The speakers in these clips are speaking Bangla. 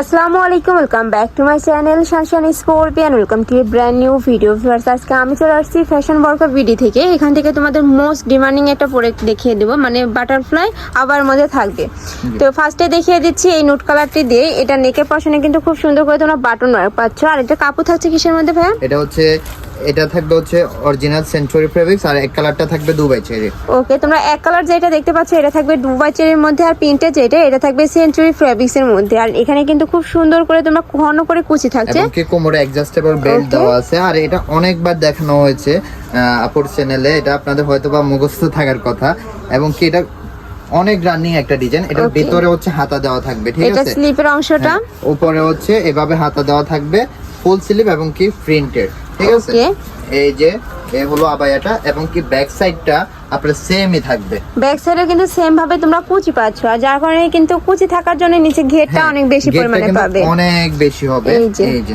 আসসালামু আলাইকুম welcome back to my channel Shanshan scorpion welcome to a brand new video viewers আজকে আমি চলে আসছি ফ্যাশন বর্কা বিডি থেকে। এখান থেকে তোমাদের মোস্ট ডিমান্ডিং একটা প্রোডাক্ট দেখিয়ে দেবো মানে বাটারফ্লাই আবার মধ্যে থাকবে। তো ফার্স্টে দেখিয়ে দিচ্ছি এই নোট কালারটি দিয়ে। এটা নেকের পশনে কিন্তু খুব সুন্দর করে তোমরা বাটন ওয়ার্ক পাচ্ছ। আর এটা কাপড় থাকছে কিসের মধ্যে ভাইয়া? এটা হচ্ছে এটা থাকবে হচ্ছে অরিজিনাল সেঞ্চুরি ফেব্রিক্স আর এক কালারটা থাকবে দুবাই চেরি ওকে তোমরা এক কালার যেটা দেখতে পাচ্ছ এটা থাকবে দুবাই চেরির মধ্যে আর প্রিন্টের যেটা এটা থাকবে সেঞ্চুরি ফেব্রিক্স এর মধ্যে। আর এখানে কিন্তু খুব সুন্দর করে তোমরা ঘন করে কুচি থাকছে। এবং কি কোমরে অ্যাডজাস্টেবল বেল্ট. দেওয়া আছে। আর এটা অনেকবার দেখানো হয়েছে আপুর চ্যানেলে এটা আপনাদের হয়তো বা মুখস্থ থাকার কথা। এবং কি এটা অনেক রানিং একটা ডিজাইন এটার ভিতরে হচ্ছে হাতা দেওয়া থাকবে ঠিক আছে? এটা স্লিপের অংশটা। হ্যাঁ, উপরে হচ্ছে এভাবে হাতা দেওয়া থাকবে। ফুল স্লিভ এবং কি প্রিন্টেড ঠিক আছে? এই যে এ হলো আবায়াটা এবং কি ব্যাক সাইডটা আপনার সেমই থাকবে। ব্যাক সাইডে কিন্তু সেম ভাবে তোমরা কুচি পাচ্ছ আর যার কারণে কিন্তু কুচি থাকার জন্য নিচে ঘেরটা হ্যাঁ, অনেক বেশি পরিমাণে পাবে। অনেক বেশি হবে। এই যে। এই যে।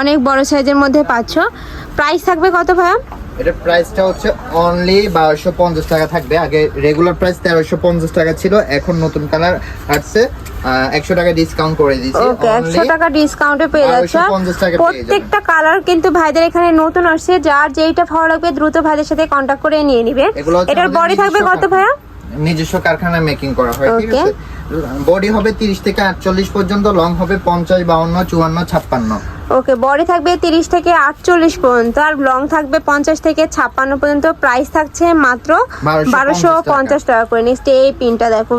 অনেক বড় সাইজের মধ্যে পাচ্ছ। প্রাইস থাকবে কত ভাইয়া? এটার প্রাইসটা হচ্ছে অনলি বারোশো পঞ্চাশ টাকা থাকবে। আগে রেগুলার প্রাইস তেরোশো পঞ্চাশ টাকা ছিল এখন নতুন কালার আসছে। একশো টাকা ডিসকাউন্ট করে দিয়েছি। ওকে একশো টাকা ডিসকাউন্টে পেয়ে যাচ্ছ। 1250 টাকা পেয়ে প্রত্যেকটা কালার কিন্তু ভাইদের এখানে নতুন আসছে। যার যেইটা ভালো লাগবে দ্রুত ভাইদের সাথে কন্ট্যাক্ট করে নিয়ে নিবে। এটার বডি থাকবে কত ভাইয়া? নিজস্ব কারখানায় মেকিং করা হয় ঠিক আছে? বডি হবে তিরিশ থেকে আটচল্লিশ পর্যন্ত লং হবে পঞ্চাশ বাউন্ন চুয়ান্ন ছাপ্পান্ন। ওকে বডি থাকবে তিরিশ থেকে আটচল্লিশ পর্যন্ত আর লং থাকবে পঞ্চাশ থেকে ছাপ্পান্ন পর্যন্ত। প্রাইস থাকছে মাত্র বারোশো পঞ্চাশ টাকা। করে নেক্সট এই পিনটা দেখো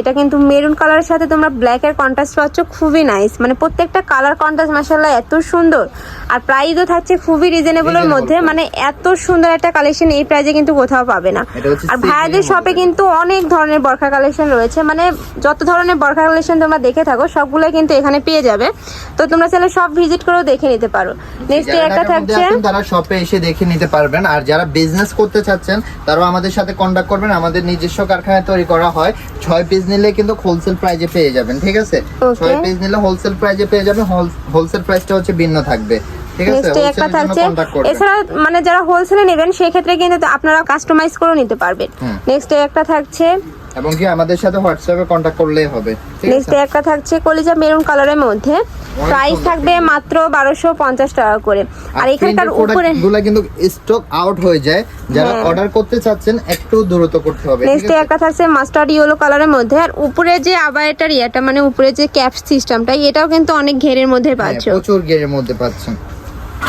এটা কিন্তু মেরুন কালারের সাথে তোমরা ব্ল্যাক এর কন্ট্রাস্ট পাচ্ছ খুবই নাইস মানে প্রত্যেকটা কালার কন্ট্রাস্ট মাসাল্লাহ এত সুন্দর। আর প্রাইসও থাকছে খুবই রিজনেবলের মধ্যে মানে এত সুন্দর একটা কালেকশন এই প্রাইসে কিন্তু কোথাও পাবে না। আর ভাইয়াদের শপে কিন্তু অনেক ধরনের বরখা কালেকশন রয়েছে। মানে যত ধরনের বরখা কালেকশন তোমরা দেখে থাকো সবগুলোই কিন্তু এখানে পেয়ে যাবে। তো তোমরা চাইলে সব ভিজিট করেও দেখে নিতে পারো। নেক্সট একটা থাকছে। তারা শপে এসে দেখে নিতে পারবেন। আর যারা বিজনেস করতে চাচ্ছেন তারাও আমাদের সাথে কন্ট্যাক্ট করবেন। আমাদের নিজস্ব কারখানায় তৈরি করা হয়। ছয় পিস নিলে কিন্তু হোলসেল প্রাইজে পেয়ে যাবেন ঠিক আছে? ছয় পিস নিলে হোলসেল প্রাইজে পেয়ে যাবেন। হোলসেল প্রাইসটা হচ্ছে ভিন্ন থাকবে একটা থাকছে। এছাড়া মানে যারা হোলসেলে নেবেন সেক্ষেত্রে কিন্তু আপনারা কাস্টমাইজ করেও নিতে পারবেন। নেক্সট একটা থাকছে। এবং কি আমাদের সাথে হোয়াটসঅ্যাপে কন্ট্যাক্ট করলেই হবে নেক্সট একটা থাকছে কলিজা মেরুন কালারের মধ্যে। প্রাইস থাকবে মাত্র বারোশো পঞ্চাশ টাকা করে। আর এখানকার উপরে গুলা কিন্তু স্টক আউট হয়ে যায়। যারা হ্যাঁ। অর্ডার করতে চাচ্ছেন একটু দ্রুত করতে হবে নেক্সট একটা থাকছে মাস্টার্ড ইয়েলো কালারের মধ্যে। আর উপরে যে আবার এটার ইয়েটা মানে উপরে যে ক্যাপ সিস্টেমটা এটাও কিন্তু অনেক ঘেরের মধ্যে হ্যাঁ, পাচ্ছ। প্রচুর গেরের মধ্যে পাচ্ছেন।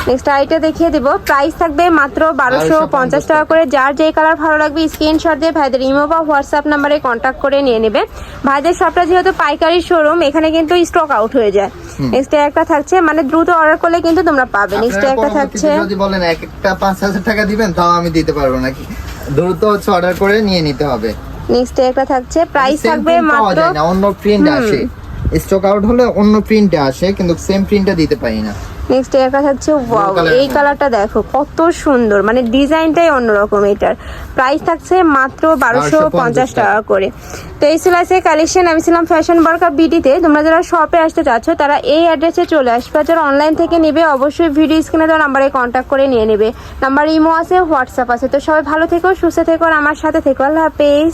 নেক্সট আইটা দেখিয়ে দিব। প্রাইস থাকবে মাত্র বারোশো পঞ্চাশ টাকা করে। যার যে কালার ভালো লাগবে স্ক্রিনশট দিয়ে ভাইদের ইমো বা হোয়াটসঅ্যাপ নাম্বারে কন্ট্যাক্ট করে নিয়ে নেবে। ভাইদের সবটা যেহেতু পাইকারি শোরুম এখানে কিন্তু স্টক আউট হয়ে যায়। নেক্সট একটা থাকছে মানে দ্রুত অর্ডার করলে কিন্তু তোমরা পাবে। নেক্সট একটা থাকছে যদি বলেন এক একটা পাঁচ হাজার টাকা দিবেন তাও আমি দিতে পারব নাকি? দ্রুত হচ্ছে অর্ডার করে নিয়ে নিতে হবে। নেক্সট একটা থাকছে প্রাইস থাকবে print মাত্র অন্য প্রিন্ট আসে। স্টক আউট হলে অন্য প্রিন্টে আসে কিন্তু সেম প্রিন্টটা দিতে পারি না। নেক্সট একটা থাকছে ওয়াও colour এই কালারটা দেখো কত সুন্দর। মানে ডিজাইনটাই অন্যরকম এটার। প্রাইস থাকছে মাত্র বারোশো পঞ্চাশ টাকা। করে। তো এই ছিল আছে কালেকশন আমি ছিলাম ফ্যাশন বার্কা বিডিতে তোমরা যারা শপে আসতে চাচ্ছ তারা এই অ্যাড্রেসে চলে আসবে। যারা অনলাইন থেকে নেবে অবশ্যই ভিডিও স্ক্রিনে দেওয়া নাম্বারে কন্ট্যাক্ট করে নিয়ে নেবে। নাম্বার ইমো আছে হোয়াটসঅ্যাপ আছে। তো সবাই ভালো থেকো সুস্থ থেকো আর আমার সাথে থেকো। আল্লাহ হাফেজ।